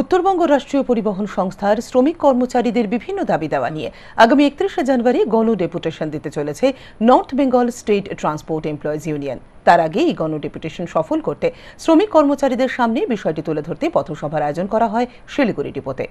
উত্তরবঙ্গ রাষ্ট্রীয় পরিবহন সংস্থার শ্রমিক কর্মচারীদের বিভিন্ন দাবি দেওয়া নিয়ে আগামী একত্রিশে জানুয়ারি গণ ডেপুটেশন দিতে চলেছে North Bengal state transport employees union. তার আগে এই গণ ডেপুটেশন সফল করতে শ্রমিক কর্মচারীদের সামনে বিষয়টি তুলে ধরতে পথসভার আয়োজন করা হয় শিলিগুড়ি ডিপোতে।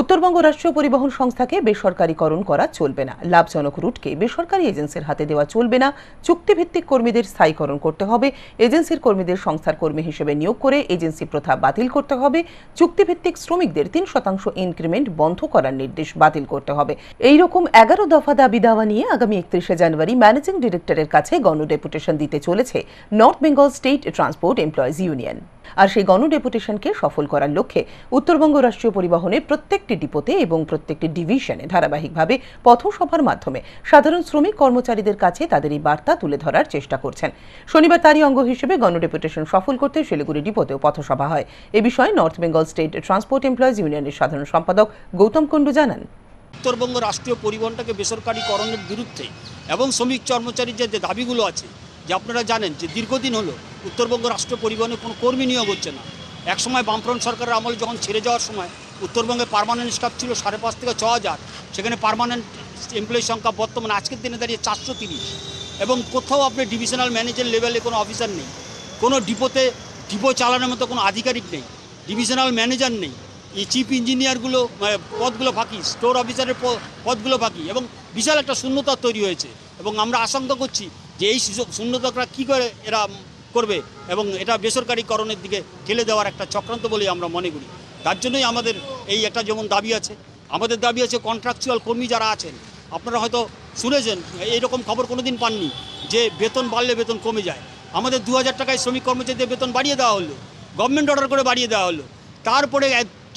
উত্তরবঙ্গ রাষ্ট্রীয় পরিবহন সংস্থাকে বেসরকারীকরণ করা চলবে না। লাভজনক রুটকে বেসরকারি এজেন্সির হাতে দেওয়া চলবে না। চুক্তিভিত্তিক কর্মীদের স্থায়ীকরণ করতে হবে। এজেন্সির কর্মীদের সংস্থার কর্মী হিসেবে নিয়োগ করে এজেন্সি প্রথা বাতিল করতে হবে। চুক্তিভিত্তিক শ্রমিকদের তিন শতাংশ ইনক্রিমেন্ট বন্ধ করার নির্দেশ বাতিল করতে হবে। এই রকম এগারো দফা দাবি দাওয়া নিয়ে আগামী একত্রিশে জানুয়ারি ম্যানেজিং ডিরেক্টরের কাছে গণ ডেপুটেশন দিতে চলেছে North Bengal state transport employees union আর সেই গণ ডেপুটেশনকে সফল করার লক্ষ্যে উত্তরবঙ্গ রাষ্ট্রীয় পরিবহনের প্রত্যেকটি ডিপোতে এবং প্রত্যেকটি ডিভিশনে ধারাবাহিকভাবে পথসভার মাধ্যমে সাধারণ শ্রমিক কর্মচারীদের কাছে তাদের এই বার্তা তুলে ধরার চেষ্টা করছেন। শনিবার তারই অঙ্গ হিসেবে গণ ডেপুটেশন সফল করতে শিলিগুড়ি ডিপোতেও পথসভা হয়। এ বিষয়ে North Bengal state transport employees ইউনিয়নের সাধারণ সম্পাদক গৌতম কুণ্ডু জানান। উত্তরবঙ্গ রাষ্ট্রীয় পরিবহনটাকে বেসরকারীকরণের বিরুদ্ধে এবং শ্রমিক কর্মচারীর যে দাবিগুলো আছে যে আপনারা জানেন যে দীর্ঘদিন হলো উত্তরবঙ্গ রাষ্ট্র পরিবহনে কোনো কর্মী নিয়োগ হচ্ছে না। একসময় বামফ্রন্ট সরকারের আমলে যখন ছেড়ে যাওয়ার সময় উত্তরবঙ্গে পারমানেন্ট স্টাফ ছিল সাড়ে পাঁচ থেকে ছ হাজার, সেখানে পারমানেন্ট এমপ্লয়ি সংখ্যা বর্তমানে আজকের দিনে দাঁড়িয়ে চারশো তিরিশ। এবং কোথাও আপনি ডিভিশনাল ম্যানেজার লেভেলে কোনো অফিসার নেই। কোনো ডিপোতে ডিপো চালানোর মতো কোনো আধিকারিক নেই। ডিভিশনাল ম্যানেজার নেই। এই চিফ ইঞ্জিনিয়ারগুলো মানে পদগুলো ফাঁকি স্টোর অফিসারের পদগুলো ফাঁকি এবং বিশাল একটা শূন্যতা তৈরি হয়েছে। এবং আমরা আশঙ্কা করছি যে এই শূন্যতাটা কী করে এরা করবে এবং এটা বেসরকারীকরণের দিকে ঠেলে দেওয়ার একটা চক্রান্ত বলেই আমরা মনে করি। তার জন্যই আমাদের এই একটা যেমন দাবি আছে, আমাদের দাবি আছে কন্ট্রাকচুয়াল কর্মী যারা আছেন, আপনারা হয়তো শুনেছেন, এইরকম খবর কোনো দিন পাননি যে বেতন বাড়লে বেতন কমে যায়। আমাদের দু হাজার টাকায় শ্রমিক কর্মচারীদের বেতন বাড়িয়ে দেওয়া হলো গভর্নমেন্ট অর্ডার করে বাড়িয়ে দেওয়া হলো। তারপরে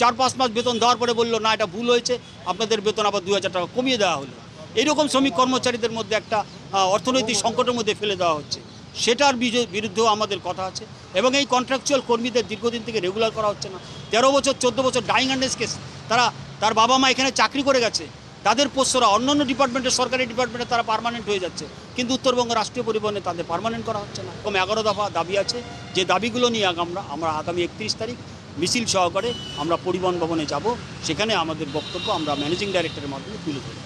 চার পাঁচ মাস বেতন দেওয়ার পরে বলল, না, এটা ভুল হয়েছে, আপনাদের বেতন আবার দু হাজার টাকা কমিয়ে দেওয়া হলো। এইরকম শ্রমিক কর্মচারীদের মধ্যে একটা অর্থনৈতিক সংকটের মধ্যে ফেলে দেওয়া হচ্ছে। সেটার বিরুদ্ধেও আমাদের কথা আছে। এবং এই কন্ট্রাকচুয়াল কর্মীদের দীর্ঘদিন থেকে রেগুলার করা হচ্ছে না। তেরো বছর, চোদ্দ বছর ডাইং অ্যান্ড কেস তারা, তার বাবা মা এখানে চাকরি করে গেছে। তাদের পোস্টরা অন্যান্য ডিপার্টমেন্টের, সরকারি ডিপার্টমেন্টে তারা পার্মানেন্ট হয়ে যাচ্ছে। কিন্তু উত্তরবঙ্গ রাষ্ট্রীয় পরিবহনে তাদের পারমানেন্ট করা হচ্ছে না। এরকম এগারো দফা দাবি আছে যে দাবিগুলো নিয়ে আমরা আমরা আগামী একত্রিশ তারিখ মিছিল সহকারে আমরা পরিবহন ভবনে যাব। সেখানে আমাদের বক্তব্য আমরা ম্যানেজিং ডাইরেক্টরের মাধ্যমে তুলে ধরব।